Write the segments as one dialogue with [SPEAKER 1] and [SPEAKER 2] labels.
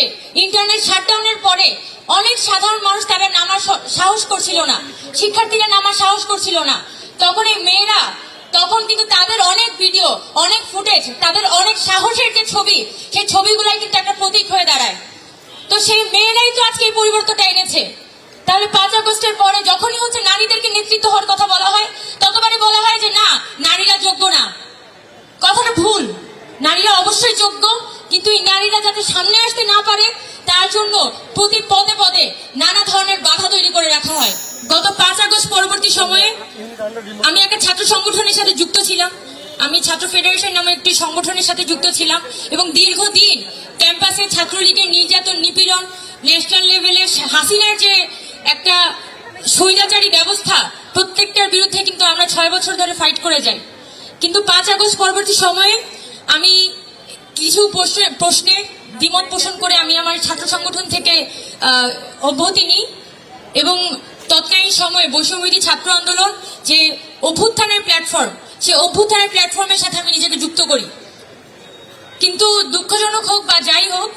[SPEAKER 1] মাসে ইন্টারনেট শাটডাউনের পরে, অনেক সাধারণ মানুষ তারা নামার সাহস করছিল না। শিক্ষার্থীরা নামার সাহস করছিল না। তখন এই মেয়েরা, তখন কিন্তু তাদের অনেক ভিডিও অনেক ফুটেজ তাদের অনেক সাহসের যে ছবি, সেই ছবিগুলাই কিন্তু একটা প্রতীক হয়ে দাঁড়ায়। তো সেই মেয়েরাই তো আজকে এই পরিবর্তনটা এনেছে তাহলে পাঁচ আগস্টের পরে যখনই হচ্ছে নারীদেরকে নেতৃত্ব হওয়ার কথা বলা হয় ততবারই বলা হয় যে না নারীরা যোগ্য না কথাটা ভুল নারীরা অবশ্যই যোগ্য কিন্তু এই নারীরা যাতে সামনে আসতে না পারে, তার জন্য প্রতি পদে পদে নানা ধরনের বাধা তৈরি করে রাখা হয়। গত পাঁচ আগস্ট পরবর্তী সময়ে আমি একটা ছাত্র সংগঠনের সাথে যুক্ত ছিলাম। আমি ছাত্র ফেডারেশন নামে একটি সংগঠনের সাথে যুক্ত ছিলাম এবং দীর্ঘদিন ক্যাম্পাসে ছাত্রলীগের নির্যাতন, নিপীড়ন, ন্যাশনাল লেভেলে হাসিনার যে একটা স্বৈরাচারী ব্যবস্থা, প্রত্যেকটার বিরুদ্ধে কিন্তু আমরা ছয় বছর ধরে ফাইট করে যাই। কিন্তু পাঁচ আগস্ট পরবর্তী সময়ে আমি কিছু প্রশ্নে দ্বিমত পোষণ করে আমি আমার ছাত্র সংগঠন থেকে অব্যাহতি নিই এবং তৎকালীন সময়ে বৈষম্যবিধি ছাত্র আন্দোলন যে অভ্যুত্থানের প্ল্যাটফর্ম সে অভ্যুত্থানের প্ল্যাটফর্মের সাথে আমি নিজেকে যুক্ত করি। কিন্তু দুঃখজনক হোক বা যাই হোক,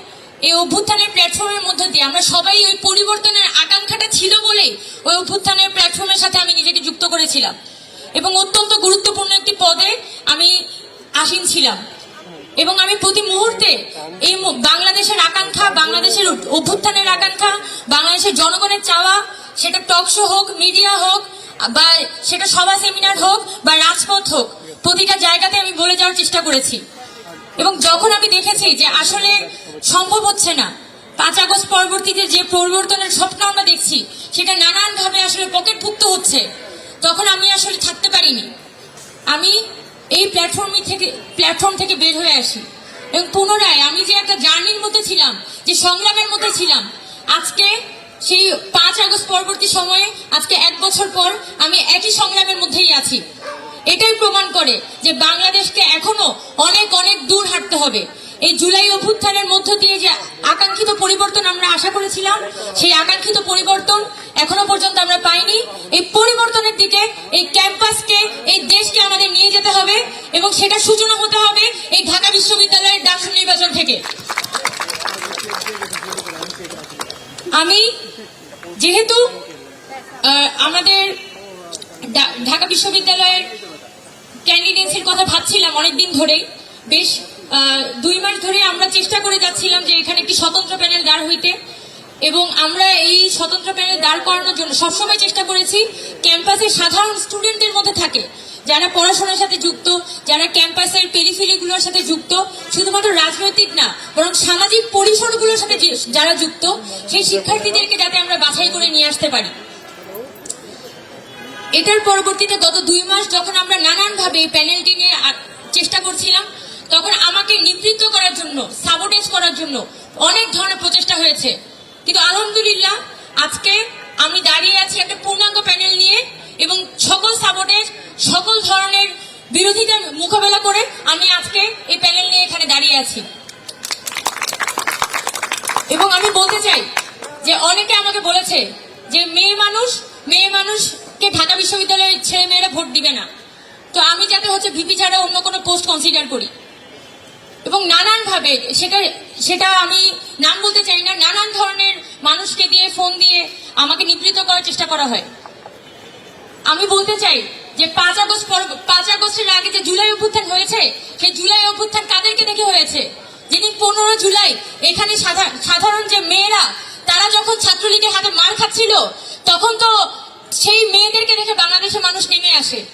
[SPEAKER 1] এই অভ্যুত্থানের প্ল্যাটফর্মের মধ্যে দিয়ে আমরা সবাই ওই পরিবর্তনের আকাঙ্ক্ষাটা ছিল বলেই ওই অভ্যুত্থানের প্ল্যাটফর্মের সাথে আমি নিজেকে যুক্ত করেছিলাম। এবং অত্যন্ত গুরুত্বপূর্ণ একটি পদে আমি আসীন ছিলাম। এবং আমি প্রতি মুহূর্তে এই বাংলাদেশের আকাঙ্ক্ষা, বাংলাদেশের অভ্যুত্থানের আকাঙ্ক্ষা, বাংলাদেশের জনগণের চাওয়া, সেটা টক শো হোক, মিডিয়া হোক, বা সেটা সভা সেমিনার হোক, বা রাজপথ হোক, প্রতিটা জায়গাতে আমি বলে যাওয়ার চেষ্টা করেছি। এবং যখন আমি দেখেছি যে আসলে সম্ভব হচ্ছে না, পাঁচ আগস্ট পরবর্তীতে যে পরিবর্তনের স্বপ্ন আমরা দেখছি, সেটা নানানভাবে আসলে পকেটভুক্ত হচ্ছে, তখন আমি আসলে থাকতে পারিনি। আমি এই প্ল্যাটফর্ম থেকে প্ল্যাটফর্ম থেকে বের হয়ে আসি। এবং পুনরায় আমি যে একটা জার্নির মধ্যে ছিলাম, যে সংগ্রামের মধ্যে ছিলাম, আজকে সেই পাঁচ আগস্ট পরবর্তী সময়ে, আজকে এক বছর পর আমি একই সংগ্রামের মধ্যেই আছি। এটাই প্রমাণ করে যে বাংলাদেশকে এখনও অনেক অনেক দূর হাঁটতে হবে। এই জুলাই অভ্যুত্থানের মধ্য দিয়ে যে আকাঙ্ক্ষিত পরিবর্তন আমরা আশা করেছিলাম, সেই আকাঙ্ক্ষিত পরিবর্তন সেটা সূচনা হতে হবে এই ঢাকা বিশ্ববিদ্যালয়ের ডাকসু নির্বাচন থেকে। আমি যেহেতু আমাদের ঢাকা বিশ্ববিদ্যালয়ের ক্যান্ডিডেন্সির কথা ভাবছিলাম অনেকদিন ধরেই বেশ দুই মাস ধরে আমরা চেষ্টা করে যাচ্ছিলাম যে এখানে একটি স্বতন্ত্র প্যানেল দাঁড় হইতে এবং আমরা এই স্বতন্ত্র প্যানেল দাঁড় করানোর জন্য সবসময় চেষ্টা করেছি, ক্যাম্পাসে সাধারণ স্টুডেন্টদের মধ্যে থাকে। যারা পড়াশোনার সাথে যুক্ত, যারা ক্যাম্পাসের পেরিফেরিগুলোর সাথে যুক্ত, শুধুমাত্র রাজনৈতিক না, বরং সামাজিক পরিসরগুলোর সাথে যারা যুক্ত, সেই শিক্ষার্থীদেরকে যাতে আমরা বাছাই করে নিয়ে আসতে পারি। এটার পরবর্তীতে গত দুই মাস যখন আমরা নানানভাবে প্যানেলটি নিয়ে চেষ্টা করছিলাম, তখন আমাকে নিবৃত্ত করার জন্য সাবোটেজ করার জন্য অনেক ধরনের প্রচেষ্টা হয়েছে। কিন্তু আলহামদুলিল্লাহ, আজকে আমি দাঁড়িয়ে আছি একটা পূর্ণাঙ্গ প্যানেল নিয়ে। এবং সকল সাবোটেজ সকল ধরনের বিরোধিতার মোকাবেলা করে আমি আজকে এই প্যানেল নিয়ে এখানে দাঁড়িয়ে আছি। এবং আমি বলতে চাই যে অনেকে আমাকে বলেছে যে মেয়ে মানুষ, মেয়ে মানুষকে ঢাকা বিশ্ববিদ্যালয়ের ছেলে মেয়েরা ভোট দিবে না। তো আমি যাতে হচ্ছে ভিপি ছাড়া অন্য কোনো পোস্ট কনসিডার করি। এবং নানানভাবে সেটা সেটা আমি নাম বলতে চাই না, নানান ধরনের মানুষকে দিয়ে, ফোন দিয়ে আমাকে নিবৃত করার চেষ্টা করা হয়। আমি বলতে চাই যে পাঁচ আগস্ট পর- পাঁচ আগস্টের আগে যে জুলাই অভ্যুত্থান হয়েছে, সেই জুলাই অভ্যুত্থান কাদেরকে দেখে হয়েছে? যেদিন পনেরো জুলাই, এখানে সাধা- সাধারণ যে মেয়েরা, তারা যখন ছাত্রলীগের হাতে মার খাচ্ছিল, তখন তো সেই মেয়েদেরকে দেখে বাংলাদেশের মানুষ নেমে আসে।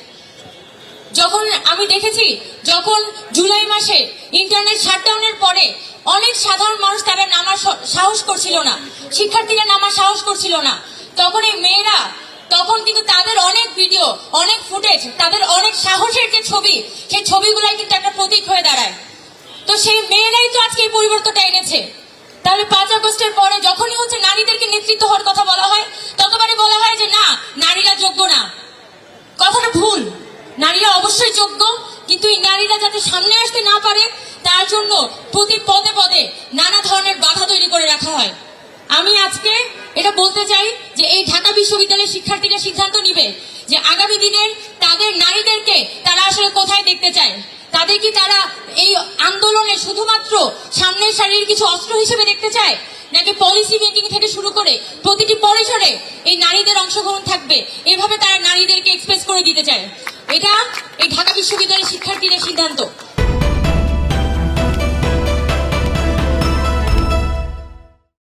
[SPEAKER 1] যখন আমি দেখেছি, যখন জুলাই মাসে ইন্টারনেট শাটডাউনের পরে অনেক সাধারণ মানুষ তারা নামার সাহস করছিল না। শিক্ষার্থীরা নামার সাহস করছিল না। তখন এই মেয়েরা তখন কিন্তু তাদের অনেক ভিডিও অনেক ফুটেজ তাদের অনেক সাহসের যে ছবি, সেই ছবিগুলাই কিন্তু একটা প্রতীক হয়ে দাঁড়ায়। তো সেই মেয়েরাই তো আজকে এই পরিবর্তনটা এনেছে। তাহলে পাঁচ আগস্টের পরে যখনই হচ্ছে নারীদেরকে নেতৃত্ব হওয়ার কথা বলা হয়, ততবারই বলা হয় যে না, নারীরা যোগ্য না। কথাটা ভুল। নারীরা অবশ্যই যোগ্য, কিন্তু এই নারীরা যাতে সামনে আসতে না পারে, তার জন্য প্রতি পদে পদে নানা ধরনের বাধা তৈরি করে রাখা হয়। আমি আজকে এটা বলতে চাই যে এই ঢাকা বিশ্ববিদ্যালয়ের শিক্ষার্থীরা সিদ্ধান্ত নিবে যে আগামী দিনের তাদের নারীদেরকে তারা আসলে কোথায় দেখতে চায়। তাদের কি তারা এই আন্দোলনে শুধুমাত্র সামনের সারির কিছু অস্ত্র হিসেবে দেখতে চায়, নাকি পলিসি মেকিং থেকে শুরু করে প্রতিটি পরিসরে এই নারীদের অংশগ্রহণ থাকবে? এভাবে তারা নারীদেরকে এক্সপ্রেস করে দিতে চায়। এটা এই ঢাকা বিশ্ববিদ্যালয়ের শিক্ষার্থীদের সিদ্ধান্ত।